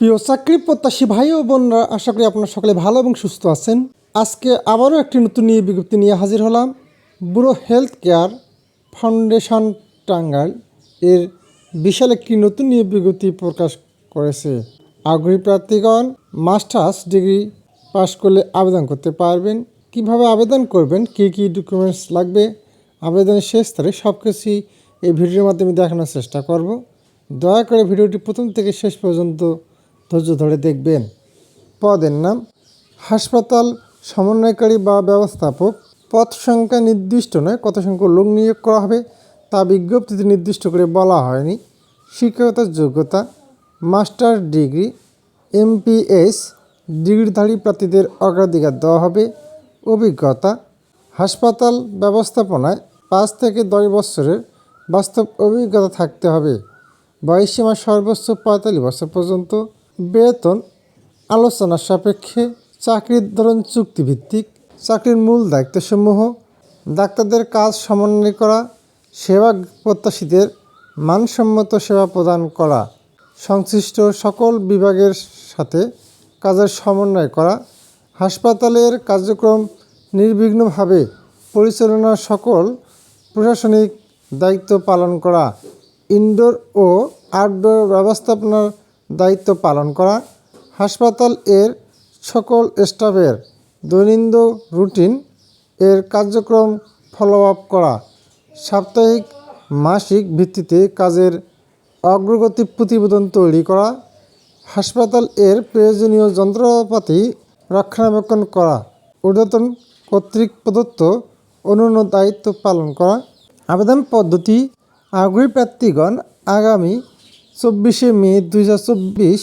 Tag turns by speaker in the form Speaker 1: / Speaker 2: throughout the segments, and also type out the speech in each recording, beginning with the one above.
Speaker 1: প্রিয় চাকরি প্রত্যাশী ভাই ও বোনরা, আশা করি আপনারা সকলে ভালো এবং সুস্থ আছেন। আজকে আবারও একটি নতুন নিয়ে বিজ্ঞপ্তি নিয়ে হাজির হলাম। বুড়ো হেলথ কেয়ার ফাউন্ডেশন টাঙ্গাইল এর বিশাল একটি নতুন নিয়ে বিজ্ঞপ্তি প্রকাশ করেছে। আগ্রহী প্রার্থীগণ, মাস্টার্স ডিগ্রি পাশ করলে আবেদন করতে পারবেন। কীভাবে আবেদন করবেন, কী কী ডকুমেন্টস লাগবে, আবেদনের শেষ তারিখ সব কিছুই এই ভিডিওর মাধ্যমে দেখানোর চেষ্টা করব। দয়া করে ভিডিওটি প্রথম থেকে শেষ পর্যন্ত ধৈর্য ধরে দেখবেন। পদের নাম, হাসপাতাল সমন্বয়কারী বা ব্যবস্থাপক। পদ সংখ্যা নির্দিষ্ট নয়, কত সংখ্যক লোক নিয়োগ করা হবে তা বিজ্ঞপ্তিতে নির্দিষ্ট করে বলা হয়নি। শিক্ষকতার যোগ্যতা, মাস্টার ডিগ্রি, এমপিএস, ডিগ্রিধারী প্রার্থীদের অগ্রাধিকার দেওয়া হবে। অভিজ্ঞতা, হাসপাতাল ব্যবস্থাপনায় পাঁচ থেকে দশ বছরের বাস্তব অভিজ্ঞতা থাকতে হবে। বয়সীমা সর্বোচ্চ পঁয়তাল্লিশ বছর পর্যন্ত। বেতন আলোচনার সাপেক্ষে চাকরির ধরন চুক্তিভিত্তিক, চাকরির মূল দায়িত্বসমূহ, ডাক্তারদের কাজ সমন্বয় করা, সেবা প্রত্যাশীদের মানসম্মত সেবা প্রদান করা, সংশ্লিষ্ট সকল বিভাগের সাথে কাজের সমন্বয় করা, হাসপাতালের কার্যক্রম নির্বিঘ্নভাবে পরিচালনার সকল প্রশাসনিক দায়িত্ব পালন করা, ইনডোর ও আউটডোর ব্যবস্থাপনার দায়িত্ব পালন করা। হাসপাতাল এর সকল স্টাফের দৈনন্দিন রুটিন এর কার্যক্রম ফলো আপ করা। সাপ্তাহিক, মাসিক ভিত্তিতে কাজের অগ্রগতি প্রতিবেদন তৈরি করা। হাসপাতাল এর প্রয়োজনীয় যন্ত্রপাতি রক্ষণাবেক্ষণ করা। ঊর্ধ্বতন কর্তৃক প্রদত্ত অন্যান্য দায়িত্ব পালন করা। আবেদন পদ্ধতি, আগ্রহী প্রার্থীগণ আগামী চব্বিশে মে দুই হাজার চব্বিশ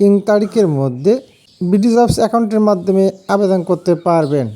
Speaker 1: ইং তারিখের মধ্যে বিডি জবস অ্যাকাউন্টের মাধ্যমে আবেদন করতে পারবেন।